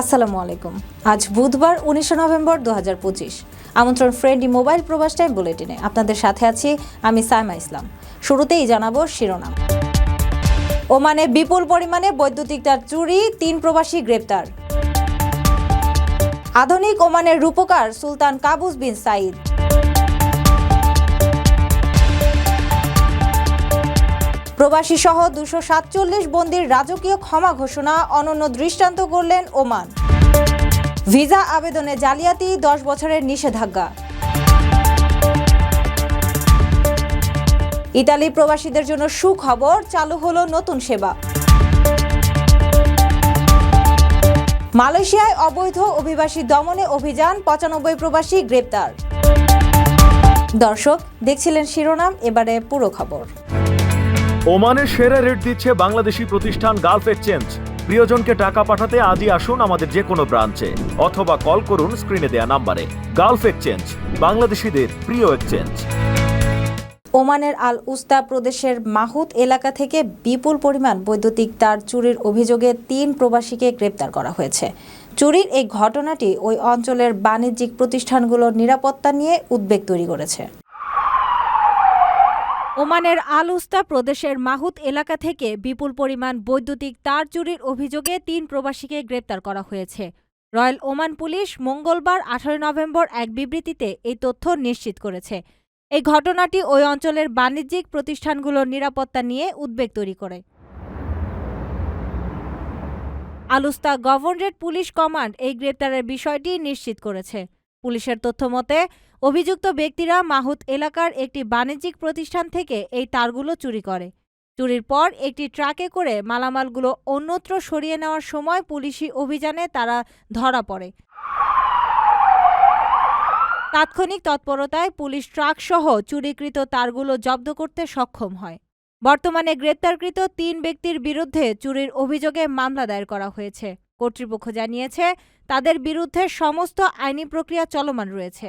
আসসালামু আলাইকুম। আজ বুধবার, উনিশে নভেম্বর দু হাজার পঁচিশ। আমন্ত্রণ ফ্রেন্ডলি মোবাইল প্রবাস টাইম বুলেটিনে। আপনাদের সাথে আছি আমি সাইমা ইসলাম। শুরুতেই জানাব শিরোনাম। ওমানে বিপুল পরিমাণে বৈদ্যুতিক তার চুরি, তিন প্রবাসী গ্রেপ্তার। আধুনিক ওমানের রূপকার সুলতান কাবুস বিন সাইদ প্রবাসী সহ দুশো সাতচল্লিশ বন্দির রাজকীয় ক্ষমা ঘোষণা, অনন্য দৃষ্টান্ত করলেন ওমান। ভিসা আবেদনে জালিয়াতি, দশ বছরের নিষেধাজ্ঞা। ইতালি প্রবাসীদের জন্য সুখবর, চালু হলো নতুন সেবা। মালয়েশিয়ায় অবৈধ অভিবাসী দমনে অভিযান, পঁচানব্বই প্রবাসী গ্রেপ্তার। দর্শক, দেখছিলেন শিরোনাম, এবারে পুরো খবর। ওমানের সেরা রেট দিচ্ছে বাংলাদেশি প্রতিষ্ঠান গালফ এক্সচেঞ্জ। প্রিয়জনকে টাকা পাঠাতে আজই আসুন আমাদের যে কোনো ব্রাঞ্চে, অথবা কল করুন স্ক্রিনে দেয়া নাম্বারে। গালফ এক্সচেঞ্জ, বাংলাদেশিদের প্রিয় এক্সচেঞ্জ। ওমানের আল উস্তা প্রদেশের মাহুত এলাকা থেকে বিপুল পরিমাণ বৈদ্যুতিক তার চুরির অভিযোগে তিন প্রবাসীকে গ্রেপ্তার করা হয়েছে। চুরির এই ঘটনাটি ওই অঞ্চলের বাণিজ্যিক প্রতিষ্ঠানগুলোর নিরাপত্তা নিয়ে উদ্বেগ তৈরি করেছে। ওমানের আল উস্তা প্রদেশের মাহুত এলাকা থেকে বিপুল পরিমাণ বৈদ্যুতিক তার চুরির অভিযোগে তিন প্রবাসীকে গ্রেপ্তার করা হয়েছে। রয়্যাল ওমান পুলিশ মঙ্গলবার আঠারো নভেম্বর এক বিবৃতিতে এই তথ্য নিশ্চিত করেছে। এই ঘটনাটি ওই অঞ্চলের বাণিজ্যিক প্রতিষ্ঠানগুলোর নিরাপত্তা নিয়ে উদ্বেগ তৈরি করে। আলুস্তা গভর্নরেট পুলিশ কমান্ড এই গ্রেপ্তারের বিষয়টি নিশ্চিত করেছে। পুলিশের তথ্য মতে অভিযুক্ত ব্যক্তিরা মাহুত এলাকার একটি বাণিজ্যিক প্রতিষ্ঠান থেকে এই তারগুলো চুরি করে। চুরির পর একটি ট্রাকে করে মালামালগুলো অন্যত্র সরিয়ে নেওয়ার সময় পুলিশি অভিযানে তারা ধরা পড়ে। তাৎক্ষণিক তৎপরতায় পুলিশ ট্রাকসহ চুরিকৃত তারগুলো জব্দ করতে সক্ষম হয়। বর্তমানে গ্রেপ্তারকৃত তিন ব্যক্তির বিরুদ্ধে চুরির অভিযোগে মামলা দায়ের করা হয়েছে। কর্তৃপক্ষ জানিয়েছে, তাদের বিরুদ্ধে সমস্ত আইনি প্রক্রিয়া চলমান রয়েছে।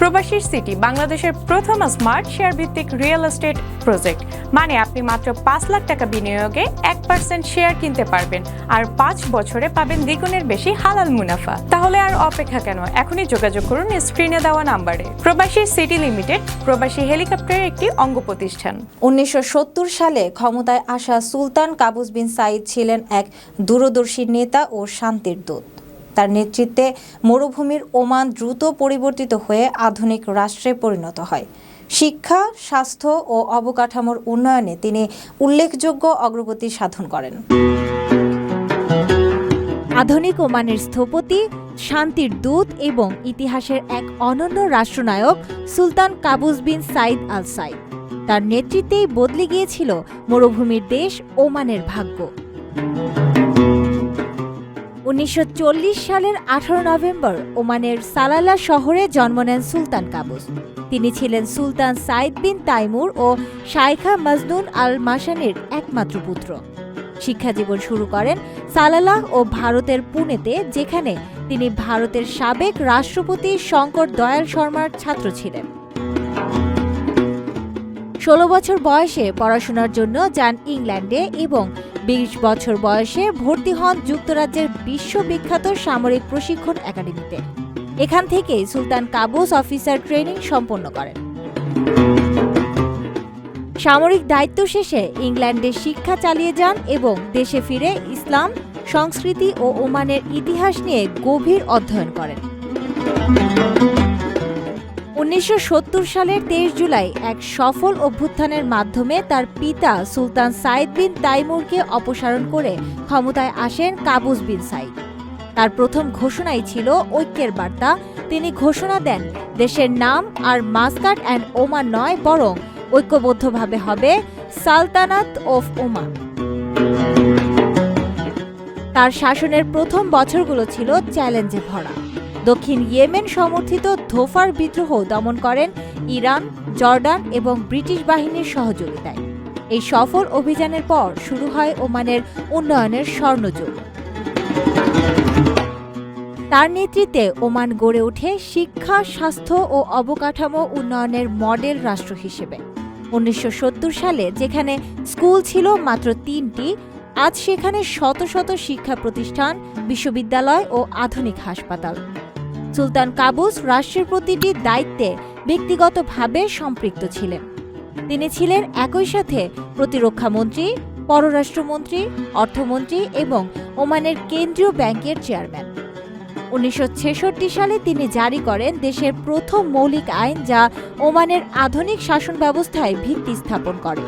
প্রবাসীর সিটি বাংলাদেশের প্রথম স্মার্ট শেয়ার ভিত্তিক রিয়েল এস্টেট প্রজেক্ট। মানে আপনি মাত্র পাঁচ লাখ টাকা বিনিয়োগে এক পার্সেন্ট শেয়ার কিনতে পারবেন আর পাঁচ বছরে পাবেন দ্বিগুণের বেশি হালাল মুনাফা। তাহলে আর অপেক্ষা কেন? এখনই যোগাযোগ করুন স্ক্রিনে দেওয়া নাম্বারে। প্রবাসী সিটি লিমিটেড, প্রবাসী হেলিকপ্টারের একটি অঙ্গ প্রতিষ্ঠান। উনিশশো সত্তর সালে ক্ষমতায় আসা সুলতান কাবুস বিন সাইদ ছিলেন এক দূরদর্শী নেতা ও শান্তির দূত। তার নেতৃত্বে মরুভূমির ওমান দ্রুত পরিবর্তিত হয়ে আধুনিক রাষ্ট্রে পরিণত হয়। শিক্ষা, স্বাস্থ্য ও অবকাঠামোর উন্নয়নে তিনি উল্লেখযোগ্য অগ্রগতি সাধন করেন। আধুনিক ওমানের স্থপতি, শান্তির দূত এবং ইতিহাসের এক অনন্য রাষ্ট্রনায়ক Sultan Qaboos bin Said al Said তার নেতৃত্বেই বদলে গিয়েছিল মরুভূমির দেশ ওমানের ভাগ্য। উনিশশো চল্লিশ সালের আঠারো নভেম্বর ওমানের সালালা শহরে জন্ম নেন সুলতান কাবুস। তিনি ছিলেন সুলতান সাইদ বিন তাইমুর ও শাইখা মজনুন আল মাসানের একমাত্র পুত্র। শিক্ষাজীবন শুরু করেন সালালাহ ও ভারতের পুনেতে, যেখানে তিনি ভারতের সাবেক রাষ্ট্রপতি শঙ্কর দয়াল শর্মার ছাত্র ছিলেন। ষোলো বছর বয়সে পড়াশোনার জন্য যান ইংল্যান্ডে এবং বিশ বছর বয়সে ভর্তি হন যুক্তরাজ্যের বিশ্ববিখ্যাত সামরিক প্রশিক্ষণ একাডেমিতে। এখান থেকেই সুলতান কাবুস অফিসার ট্রেনিং সম্পন্ন করেন। সামরিক দায়িত্ব শেষে ইংল্যান্ডে শিক্ষা চালিয়ে যান এবং দেশে ফিরে ইসলাম, সংস্কৃতি ও ওমানের ইতিহাস নিয়ে গভীর অধ্যয়ন করেন। উনিশশো সত্তর সালের তেইশ জুলাই এক সফল অভ্যুত্থানের মাধ্যমে তার পিতা সুলতান সাইদ বিন তাইমুরকে অপসারণ করে ক্ষমতায় আসেন কাবুস বিন সাইদ। তার প্রথম ঘোষণাই ছিল ঐক্যের বার্তা। তিনি ঘোষণা দেন, দেশের নাম আর মাস্কাট অ্যান্ড ওমান নয়, বরং ঐক্যবদ্ধভাবে হবে সালতানাত অফ ওমান। তার শাসনের প্রথম বছরগুলো ছিল চ্যালেঞ্জে ভরা। দক্ষিণ ইয়েমেন সমর্থিত ধোফার বিদ্রোহ দমন করেন ইরান, জর্ডান এবং ব্রিটিশ বাহিনীর সহযোগিতায়। এই সফল অভিযানের পর শুরু হয় ওমানের উন্নয়নের স্বর্ণযুগ। তার নেতৃত্বে ওমান গড়ে ওঠে শিক্ষা, স্বাস্থ্য ও অবকাঠামো উন্নয়নের মডেল রাষ্ট্র হিসেবে। উনিশশো সত্তর সালে যেখানে স্কুল ছিল মাত্র তিনটি, আজ সেখানে শত শত শিক্ষা প্রতিষ্ঠান, বিশ্ববিদ্যালয় ও আধুনিক হাসপাতাল। সুলতান কাবুস রাষ্ট্রের প্রতিটি দায়িত্বে ব্যক্তিগতভাবে সম্পৃক্ত ছিলেন। তিনি ছিলেন একই সাথে প্রতিরক্ষা মন্ত্রী পররাষ্ট্রমন্ত্রী, অর্থমন্ত্রী এবং ওমানের কেন্দ্রীয় ব্যাংকের চেয়ারম্যান। উনিশশো ছেষট্টি সালে তিনি জারি করেন দেশের প্রথম মৌলিক আইন যা ওমানের আধুনিক শাসন ব্যবস্থায় ভিত্তি স্থাপন করে।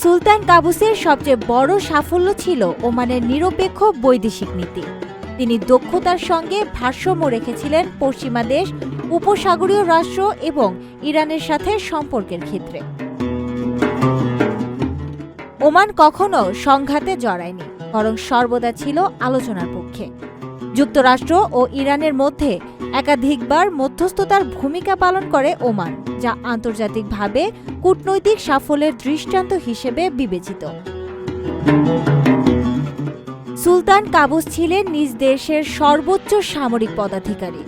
সুলতান কাবুসের সবচেয়ে বড় সাফল্য ছিল ওমানের নিরপেক্ষ বৈদেশিক নীতি। তিনি দক্ষতার সঙ্গে ভারসাম্য রেখেছিলেন পশ্চিমা দেশ, উপসাগরীয় রাষ্ট্র এবং ইরানের সাথে সম্পর্কের ক্ষেত্রে। ওমান কখনো সংঘাতে জড়ায়নি, বরং সর্বদা ছিল আলোচনার পক্ষে। যুক্তরাষ্ট্র ও ইরানের মধ্যে একাধিকবার মধ্যস্থতার ভূমিকা পালন করে ওমান, যা আন্তর্জাতিকভাবে কূটনৈতিক সাফল্যের দৃষ্টান্ত হিসেবে বিবেচিত। সুলতান কাবুস ছিলেন নিজ দেশের সর্বোচ্চ সামরিক পদাধিকারী।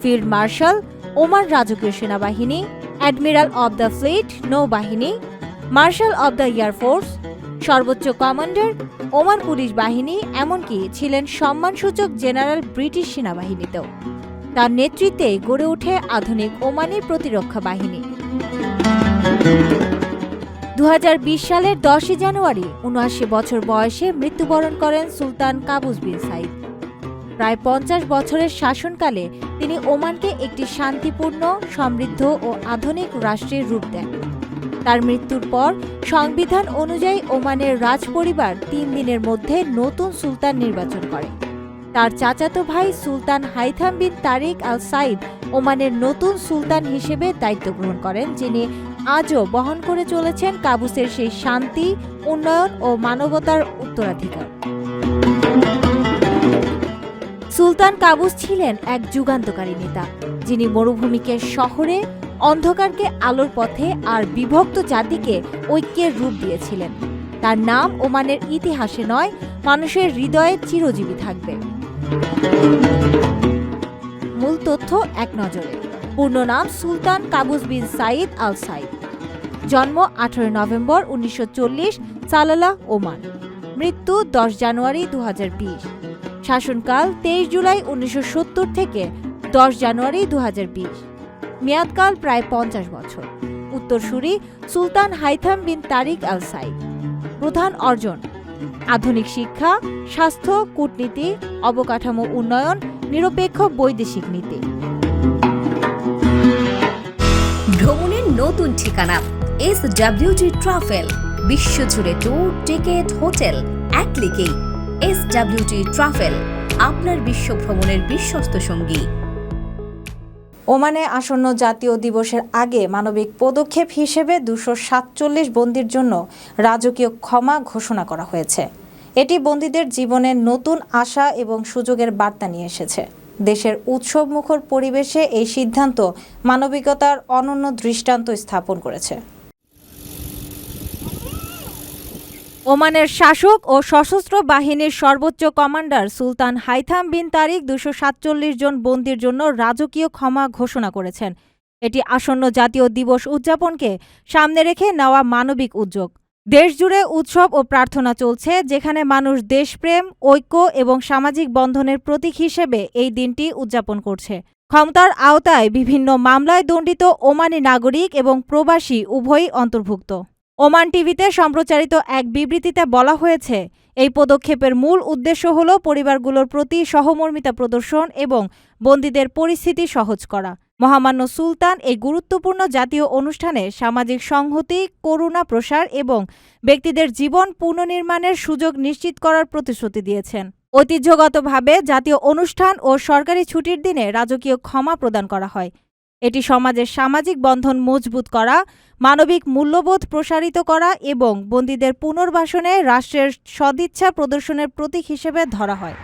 ফিল্ড মার্শাল ওমান রাজকীয় সেনাবাহিনী, অ্যাডমিরাল অব দ্য ফ্লিট নৌবাহিনী, marshal of the air force সর্বোচ্চ কমান্ডার, ওমান পুলিশ বাহিনী, এমনকি ছিলেন সম্মানসূচক জেনারেল ব্রিটিশ সেনাবাহিনীতেও। তার নেতৃত্বে গড়ে ওঠে আধুনিক ওমানি প্রতিরক্ষা বাহিনী। দু হাজার বিশ সালের দশই জানুয়ারি, উনআশি বছর বয়সে মৃত্যুবরণ করেন সুলতান কাবুস বিন সাইদ। প্রায় পঞ্চাশ বছরের শাসনকালে তিনি ওমানকে একটি শান্তিপূর্ণ, সমৃদ্ধ ও আধুনিক রাষ্ট্রের রূপ দেন। তার মৃত্যুর পর সংবিধান অনুযায়ী ওমানের রাজপরিবার তিন দিনের মধ্যে নতুন সুলতান নির্বাচন করে। তার চাচাতো ভাই Sultan Haitham bin Tariq Al Said ওমানের নতুন সুলতান হিসেবে দায়িত্ব গ্রহণ করেন, যিনি আজও বহন করে চলেছেন কাবুসের সেই শান্তি, উন্নয়ন ও মানবতার উত্তরাধিকার। সুলতান কাবুস ছিলেন এক যুগান্তকারী নেতা, যিনি মরুভূমিকে শহরে, অন্ধকারকে আলোর পথে আর বিভক্ত জাতিকে ঐক্যের রূপ দিয়েছিলেন। তার নাম ওমানের ইতিহাসে নয়, মানুষের হৃদয়ে চিরজীবী থাকবে। মূল তথ্য এক নজরে। পূর্ণ নাম Sultan Qaboos bin Said al Said জন্ম আঠারোই নভেম্বর উনিশশো চল্লিশ, সালালা, ওমান। মৃত্যু দশ জানুয়ারি দু হাজার বিশ। শাসনকাল তেইশ জুলাই উনিশশো সত্তর থেকে দশ জানুয়ারি দু হাজার বিশ। মেয়াদকাল প্রায় পঞ্চাশ বছর। উত্তরসূরি Sultan Haitham bin Tariq Al Said প্রধান অর্জন, আধুনিক শিক্ষা, স্বাস্থ্য, কূটনীতি, অবকাঠামো উন্নয়ন, নিরপেক্ষ বৈদেশিক নীতি। ভ্রমণের নতুন ঠিকানা এস ডাব্লিউটি ট্রাভেল বিশ্বজুড়ে ট্যুর টিকিট হোটেল এক ক্লিকেই এস ডাব্লিউটি ট্রাভেল আপনার বিশ্ব ভ্রমণের বিশ্বস্ত সঙ্গী। ওমানে আসন্ন জাতীয় দিবসের আগে মানবিক পদক্ষেপ হিসেবে দুশো সাতচল্লিশ বন্দির জন্য রাজকীয় ক্ষমা ঘোষণা করা হয়েছে। এটি বন্দীদের জীবনে নতুন আশা এবং সুযোগের বার্তা নিয়ে এসেছে। দেশের উৎসবমুখর পরিবেশে এই সিদ্ধান্ত মানবিকতার অনন্য দৃষ্টান্ত স্থাপন করেছে। ওমানের শাসক ও সশস্ত্র বাহিনীর সর্বোচ্চ commander Sultan Haitham bin Tariq দুশো সাতচল্লিশ জন বন্দির জন্য রাজকীয় ক্ষমা ঘোষণা করেছেন। এটি আসন্ন জাতীয় দিবস উদযাপনকে সামনে রেখে নেওয়া মানবিক উদ্যোগ। দেশজুড়ে উৎসব ও প্রার্থনা চলছে, যেখানে মানুষ দেশপ্রেম, ঐক্য এবং সামাজিক বন্ধনের প্রতীক হিসেবে এই দিনটি উদযাপন করছে। ক্ষমতার আওতায় বিভিন্ন মামলায় দণ্ডিত ওমানি নাগরিক এবং প্রবাসী উভয়ই অন্তর্ভুক্ত। ওমান টিভিতে সম্প্রচারিত এক বিবৃতিতে বলা হয়েছে, এই পদক্ষেপের মূল উদ্দেশ্য হল পরিবারগুলোর প্রতি সহমর্মিতা প্রদর্শন এবং বন্দীদের পরিস্থিতি সহজ করা। মহামান্য সুলতান এই গুরুত্বপূর্ণ জাতীয় অনুষ্ঠানে সামাজিক সংহতি, করুণা প্রসার এবং ব্যক্তিদের জীবন পুনর্নির্মাণের সুযোগ নিশ্চিত করার প্রতিশ্রুতি দিয়েছেন। ঐতিহ্যগতভাবে জাতীয় অনুষ্ঠান ও সরকারি ছুটির দিনে রাজকীয় ক্ষমা প্রদান করা হয়। এটি সমাজের সামাজিক বন্ধন মজবুত করা, মানবিক মূল্যবোধ প্রসারিত করা এবং বন্দীদের পুনর্বাসনে রাষ্ট্রের সদিচ্ছা প্রদর্শনের প্রতীক হিসেবে ধরা হয়।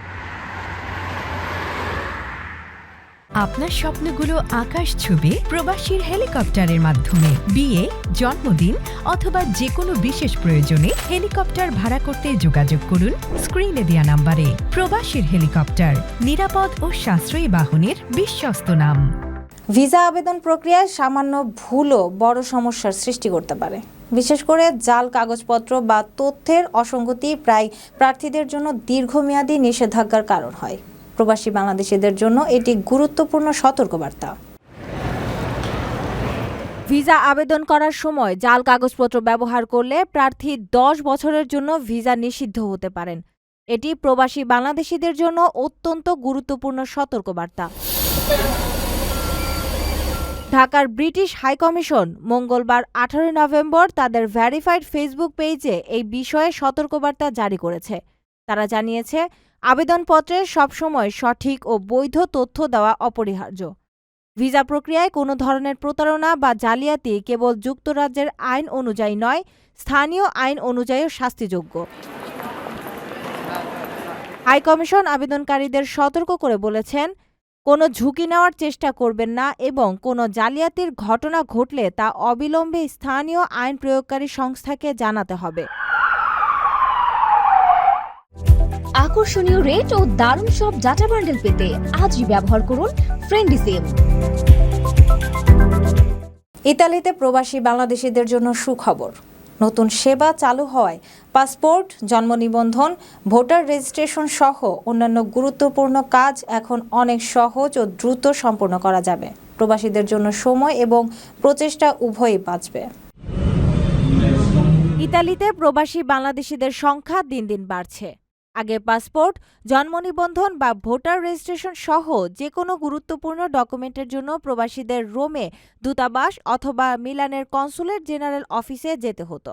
আপনার স্বপ্নগুলো আকাশ ছুবে প্রবাসীর হেলিকপ্টারের মাধ্যমে। বিয়ে, জন্মদিন অথবা যে কোনো বিশেষ প্রয়োজনে হেলিকপ্টার ভাড়া করতে যোগাযোগ করুন স্ক্রিনে দেওয়া নাম্বারে। প্রবাসীর হেলিকপ্টার, নিরাপদ ও সাশ্রয়ী বাহনের বিশ্বস্ত নাম। ভিসা আবেদন প্রক্রিয়ায় সামান্য ভুলও বড় সমস্যার সৃষ্টি করতে পারে। বিশেষ করে জাল কাগজপত্র বা তথ্যের অসঙ্গতি প্রায় প্রার্থীদের জন্য দীর্ঘমেয়াদী নিষেধাজ্ঞার কারণ হয়। প্রবাসী বাংলাদেশিদের জন্য এটি গুরুত্বপূর্ণ সতর্কবার্তা। ভিসা আবেদন করার সময় জাল কাগজপত্র ব্যবহার করলে প্রার্থী দশ বছরের জন্য ভিসা নিষিদ্ধ হতে পারেন। এটি প্রবাসী বাংলাদেশিদের জন্য অত্যন্ত গুরুত্বপূর্ণ সতর্কবার্তা। ঢাকার ব্রিটিশ হাইকমিশন মঙ্গলবার আঠারোই নভেম্বর তাদের ভ্যারিফাইড ফেসবুক পেজে এই বিষয়ে সতর্কবার্তা জারি করেছে। তারা জানিয়েছে, আবেদনপত্রে সবসময় সঠিক ও বৈধ তথ্য দেওয়া অপরিহার্য। ভিসা প্রক্রিয়ায় কোনো ধরনের প্রতারণা বা জালিয়াতি কেবল যুক্তরাজ্যের আইন অনুযায়ী নয়, স্থানীয় আইন অনুযায়ীও শাস্তিযোগ্য। হাইকমিশন আবেদনকারীদের সতর্ক করে বলেছেন কোনো ঝুঁকি নেওয়ার চেষ্টা করবেন না এবং কোনো জালিয়াতির ঘটনা ঘটলে তা অবিলম্বে স্থানীয় আইন প্রয়োগকারী সংস্থাকে জানাতে হবে। আকর্ষণীয় রেট ও দারুণ সব ডাটা বান্ডেল পেতে আজই ব্যবহার করুন ফ্রেন্ডি সিম ইতালিতে প্রবাসী বাংলাদেশিদের জন্য সুখবর। নতুন সেবা চালু হওয়ায় পাসপোর্ট, জন্ম নিবন্ধন, ভোটার রেজিস্ট্রেশন সহ অন্যান্য গুরুত্বপূর্ণ কাজ এখন অনেক সহজ ও দ্রুত সম্পন্ন করা যাবে। প্রবাসীদের জন্য সময় এবং প্রচেষ্টা উভয়ই বাঁচবে। ইতালিতে প্রবাসী বাংলাদেশিদের সংখ্যা দিন দিন বাড়ছে। আগে পাসপোর্ট, জন্ম নিবন্ধন বা ভোটার রেজিস্ট্রেশন সহ যে কোনো গুরুত্বপূর্ণ ডকুমেন্টের জন্য প্রবাসীদের রোমে দূতাবাস অথবা মিলানের কনসুলেট জেনারেল অফিসে যেতে হতো।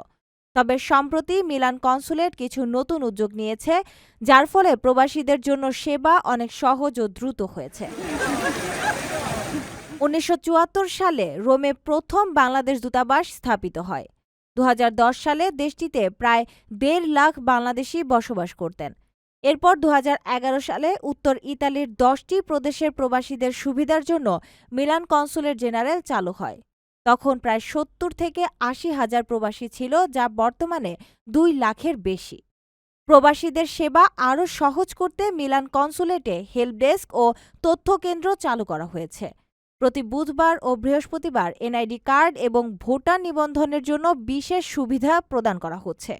তবে সম্প্রতি মিলান কনসুলেট কিছু নতুন উদ্যোগ নিয়েছে, যার ফলে প্রবাসীদের জন্য সেবা অনেক সহজ ও দ্রুত হয়েছে। উনিশশো চুয়াত্তর সালে রোমে প্রথম বাংলাদেশ দূতাবাস স্থাপিত হয়। দু হাজার দশ সালে দেশটিতে প্রায় দেড় লাখ বাংলাদেশি বসবাস করতেন। এরপর দুহাজার এগারো সালে উত্তর ইতালির দশটি প্রদেশের প্রবাসীদের সুবিধার জন্য মিলান কনসুলেট জেনারেল চালু হয়। তখন প্রায় সত্তর থেকে আশি হাজার প্রবাসী ছিল, যা বর্তমানে দুই লাখের বেশি। প্রবাসীদের সেবা আরও সহজ করতে মিলান কনসুলেটে হেল্প ডেস্ক ও তথ্য কেন্দ্র চালু করা হয়েছে। প্রতি বুধবার ও বৃহস্পতিবার এনআইডি কার্ড এবং ভোটার নিবন্ধনের জন্য বিশেষ সুবিধা প্রদান করা হচ্ছে।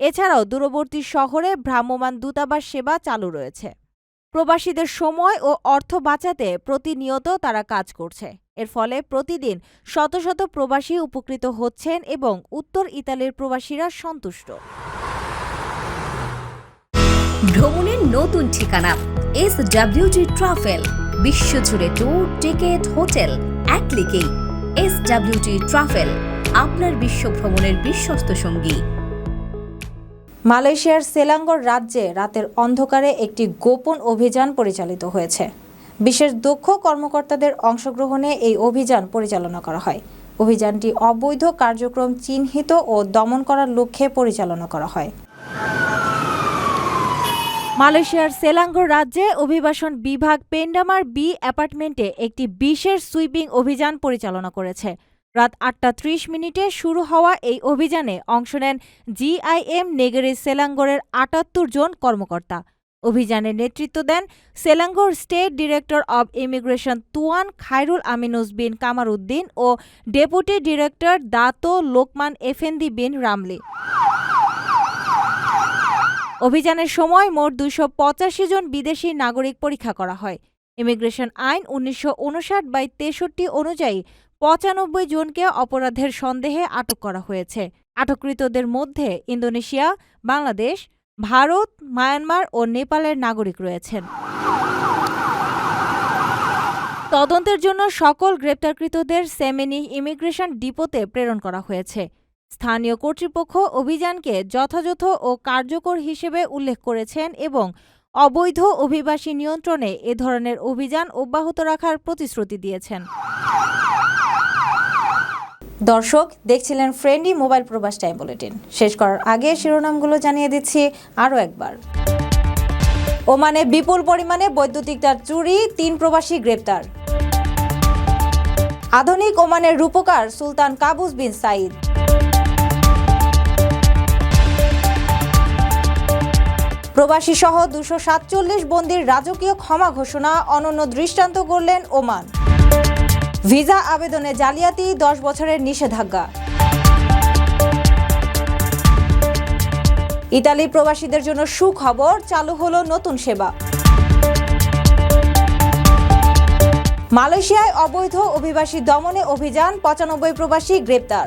এছাড়াও দূরবর্তী শহরে ভ্রাম্যমাণ দূতাবাস সেবা চালু রয়েছে। প্রবাসীদের সময় ও অর্থ বাঁচাতে প্রতিনিয়ত তারা কাজ করছে। এর ফলে প্রতিদিন শত শত প্রবাসী উপকৃত হচ্ছেন এবং উত্তর ইতালির প্রবাসীরা সন্তুষ্ট। ভ্রমণের নতুন ঠিকানা এস ডাব্লিউজি ট্রাভেল বিশ্বজুড়ে ট্যুর টিকিট হোটেল এক এস ডাব্লিউজি ট্রাভেল আপনার বিশ্ব ভ্রমণের বিশ্বস্ত সঙ্গী। মালয়েশিয়ার সেলাঙ্গর রাজ্যে রাতের অন্ধকারে একটি গোপন অভিযান পরিচালিত হয়েছে। বিশেষ দক্ষ কর্মকর্তাদের অংশগ্রহণে এই অভিযান পরিচালনা করা হয়। অভিযানটি অবৈধ কার্যক্রম চিহ্নিত ও দমন করার লক্ষ্যে পরিচালনা করা হয়। মালয়েশিয়ার সেলাঙ্গর রাজ্যে অভিবাসন বিভাগ পেন্ডামার বি অ্যাপার্টমেন্টে একটি বিশেষ সুইপিং অভিযান পরিচালনা করেছে। রাত আটটা ত্রিশ মিনিটে শুরু হওয়া এই অভিযানে অংশ নেন জিআইএম নেগেরি সেলাঙ্গরের আটাত্তর জন কর্মকর্তা। অভিযানে নেতৃত্ব দেন Selangor state director of immigration Tuan Khairul Aminus bin Kamaruddin O deputy director Dato Lokman Effendi bin Ramli. অভিযানের সময় মোট দুশো পঁচাশি জন বিদেশি নাগরিক পরীক্ষা করা হয়। ইমিগ্রেশন আইন উনিশশো উনষাট বাই তেষট্টি অনুযায়ী পঁচানব্বই জনকে অপরাধের সন্দেহে আটক করা হয়েছে। আটককৃতদের মধ্যে ইন্দোনেশিয়া, বাংলাদেশ, ভারত, মায়ানমার ও নেপালের নাগরিক রয়েছেন। তদন্তের জন্য সকল গ্রেপ্তারকৃতদের সেমেনি ইমিগ্রেশন ডিপোতে প্রেরণ করা হয়েছে। স্থানীয় কর্তৃপক্ষ অভিযানকে যথাযথ ও কার্যকর হিসেবে উল্লেখ করেছেন এবং অবৈধ অভিবাসী নিয়ন্ত্রণে এ ধরনের অভিযান অব্যাহত রাখার প্রতিশ্রুতি দিয়েছেন। দর্শক, দেখছিলেন friendly mobile Probash time bulletin. শেষ করার আগে শিরোনামগুলো জানিয়ে দিচ্ছি আরও একবার। ওমানে বিপুল পরিমাণে বৈদ্যুতিক তার চুরি, তিন প্রবাসী গ্রেপ্তার। আধুনিক ওমানের রূপকার সুলতান কাবুস বিন সাইদ প্রবাসী সহ দুশো সাতচল্লিশ বন্দির রাজকীয় ক্ষমা ঘোষণা, অনন্য দৃষ্টান্ত করলেন ওমান। ভিসা আবেদনে জালিয়াতি, দশ বছরের নিষেধাজ্ঞা। ইতালি প্রবাসীদের জন্য সুখবর, চালু হলো নতুন সেবা। মালয়েশিয়ায় অবৈধ অভিবাসী দমনে অভিযান, পঁচানব্বই প্রবাসী গ্রেপ্তার।